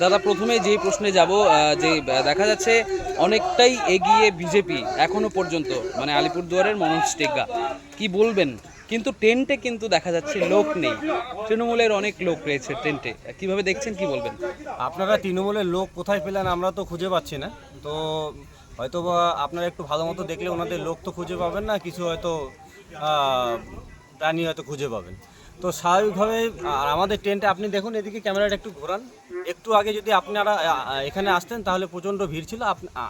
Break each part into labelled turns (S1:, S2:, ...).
S1: দাদা, প্রথমে যেই প্রশ্নে যাব যে দেখা যাচ্ছে অনেকটাই এগিয়ে বিজেপি এখনও পর্যন্ত মানে আলিপুরদুয়ারের মনোজ টেগা। কি বলবেন? কিন্তু টেন্টে কিন্তু দেখা যাচ্ছে লোক নেই। তৃণমূলের অনেক লোক রয়েছে টেন্টে কীভাবে দেখছেন, কি বলবেন?
S2: আপনারা তৃণমূলের লোক কোথায় পেলেন, আমরা তো খুঁজে পাচ্ছি না। তো হয়তো আপনারা একটু ভালো মতো দেখলে ওনাদের লোক তো খুঁজে পাবেন না, কিছু হয়তো প্রাণী হয়তো খুঁজে পাবেন। তো স্বাভাবিকভাবে, আর আমাদের টেন্টে আপনি দেখুন, এদিকে ক্যামেরাটা একটু ঘোরান। একটু আগে যদি আপনারা এখানে আসতেন, তাহলে প্রচণ্ড ভিড় ছিল।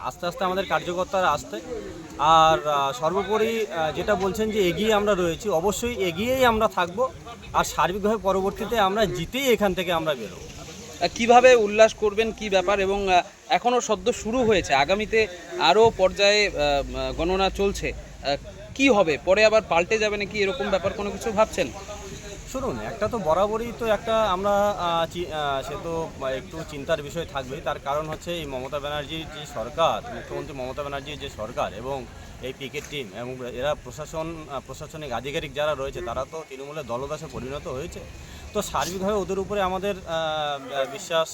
S2: আস্তে আস্তে আমাদের কার্যকর্তারা আসতে। আর সর্বোপরি যেটা বলছেন যে এগিয়ে আমরা রয়েছি, অবশ্যই এগিয়েই আমরা থাকব। আর সার্বিকভাবে পরবর্তীতে আমরা জিতেই এখান থেকে আমরা বেরোবো।
S1: কীভাবে উল্লাস করবেন, কি ব্যাপার? এবং এখনও সদ্য শুরু হয়েছে। আগামীতে আরও পর্যায়ে গণনা চলছে। কি হবে? পরে আবার পাল্টে যাবে নাকি এরকম ব্যাপার কোনো কিছু ভাবছেন?
S2: শুনুন, একটা তো বরাবরই তো একটা আমরা সে তো একটু চিন্তার বিষয় থাকবেই। তার কারণ হচ্ছে এই মমতা ব্যানার্জির যে সরকার, মুখ্যমন্ত্রী মমতা ব্যানার্জির যে সরকার এবং এই ক্রিকেট টিম এবং এরা প্রশাসন প্রশাসনিক আধিকারিক যারা রয়েছে, তারা তো তৃণমূলের দলদাসে পরিণত হয়েছে। তো সার্বিকভাবে ওদের উপরে আমাদের বিশ্বাস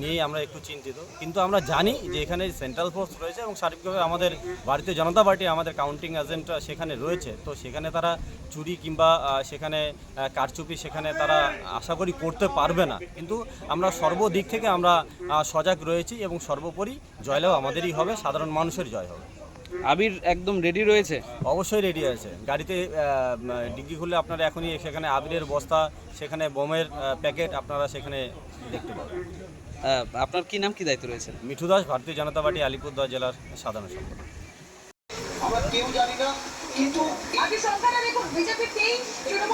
S2: নিয়েই আমরা একটু চিন্তিত। কিন্তু আমরা জানি যে এখানে সেন্ট্রাল ফোর্স রয়েছে এবং সার্বিকভাবে আমাদের ভারতীয় জনতা পার্টি, আমাদের কাউন্টিং এজেন্ট সেখানে রয়েছে। তো সেখানে তারা চুরি কিংবা সেখানে কারচুপি সেখানে তারা আশা করি করতে পারবে না। কিন্তু আমরা সর্বদিক থেকে আমরা সজাগ রয়েছি এবং সর্বোপরি জয়লাভ আমাদেরই হবে, সাধারণ মানুষের জয় হবে।
S1: আবির একদম রেডি রয়েছে?
S2: অবশ্যই রেডি আছে। গাড়িতে ডিগি খুললে আপনারা এখনই সেখানে আবিরের বস্তা সেখানে বোমের প্যাকেট আপনারা সেখানে দেখতে পাবেন।
S1: আপনার কি নাম কি দায়িত্ব রয়েছে
S2: মিঠু দাস ভারতীয় জনতা পার্টি আলিপুরদুয়ার জেলার সাধারণ সম্পাদক।
S3: আমরা কেউ জানি না কিন্তু
S4: আগে সরকার আর এখন বিজেপি ষোলো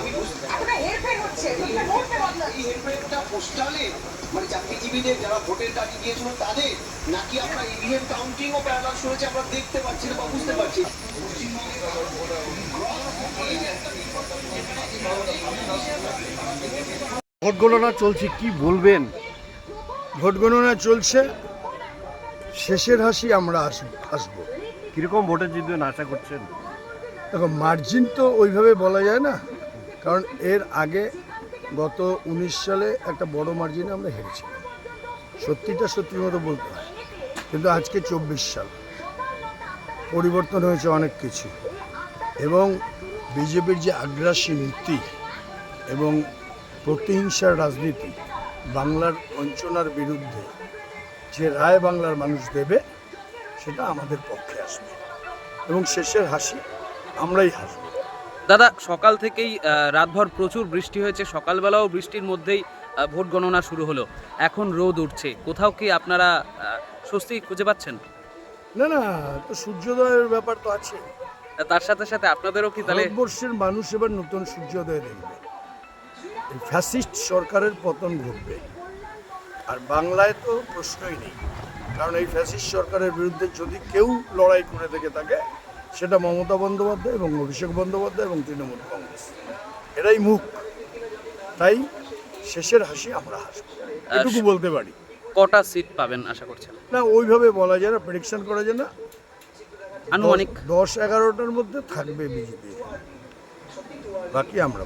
S3: আমি বুঝতে
S4: হেরফের হচ্ছে তোমরা লড়তে বদলাচ্ছে।
S3: এই হেলমেটটা পোস্টালে মানে চাকরিজীবীদের যারা ভোটের কাজে গিয়েছিল তাদের নাকি আমরা ইভিএম কাউন্টিং ও প্যারালাল শুনেছি আমরা দেখতে পাচ্ছি না বা বুঝতে পারছি।
S5: ভোট গণনা চলছে কি বলবেন?
S6: ভোট গণনা চলছে শেষের হাসি আমরা আসব আসব
S5: কীরকম ভোটে জিতবেন আশা করছেন?
S6: দেখো মার্জিন তো ওইভাবে বলা যায় না। কারণ এর আগে গত উনিশ সালে একটা বড় মার্জিনে আমরা হেরেছিলাম সত্যিটা সত্যি মতো বলতে হয়। কিন্তু আজকে চব্বিশ সাল। পরিবর্তন হয়েছে অনেক কিছু। এবং বিজেপির যে আগ্রাসী নীতি এবং প্রতিহিংসার রাজনীতি বাংলার বঞ্চনার বিরুদ্ধে যে রায় বাংলার মানুষ দেবে, সেটা আমাদের পক্ষে আসবে। এবং শেষের হাসি আমরাই হাসব।
S1: দাদা সকাল থেকেই রাতভর প্রচুর বৃষ্টি হয়েছে। সকালবেলাও বৃষ্টির মধ্যেই ভোট গণনা শুরু হলো। এখন রোদ উঠছে। কোথাও কি আপনারা স্বস্তি খুঁজে পাচ্ছেন?
S6: না না তো সূর্যোদয়ের ব্যাপার তো আছে।
S1: তার সাথে সাথে আপনাদেরও কি তাহলে
S6: ভারতবর্ষের মানুষ এবার নতুন সূর্যোদয় দেখবে। ফ্যাসিস্ট সরকারের পতন ঘটবে। আর বাংলায় তো প্রশ্নই নেই। কারণ এই ফ্যাসিস্ট সরকারের বিরুদ্ধে যদি কেউ লড়াই করে থেকে থাকে সেটা মমতা বন্দ্যোপাধ্যায় এবং অভিষেক বন্দ্যোপাধ্যায় এবং তৃণমূল কংগ্রেস। এরাই মুখ। তাই শেষের হাসি আমরা হাসবো। এটুকু বলতে পারি।
S1: কটা সিট পাবেন আশা করছেন?
S6: না ওইভাবে বলা যায় না প্রেডিকশন করা যায় না।
S1: আনুমানিক?
S6: দশ এগারোটার মধ্যে থাকবে বিজেপি। বাকি আমরা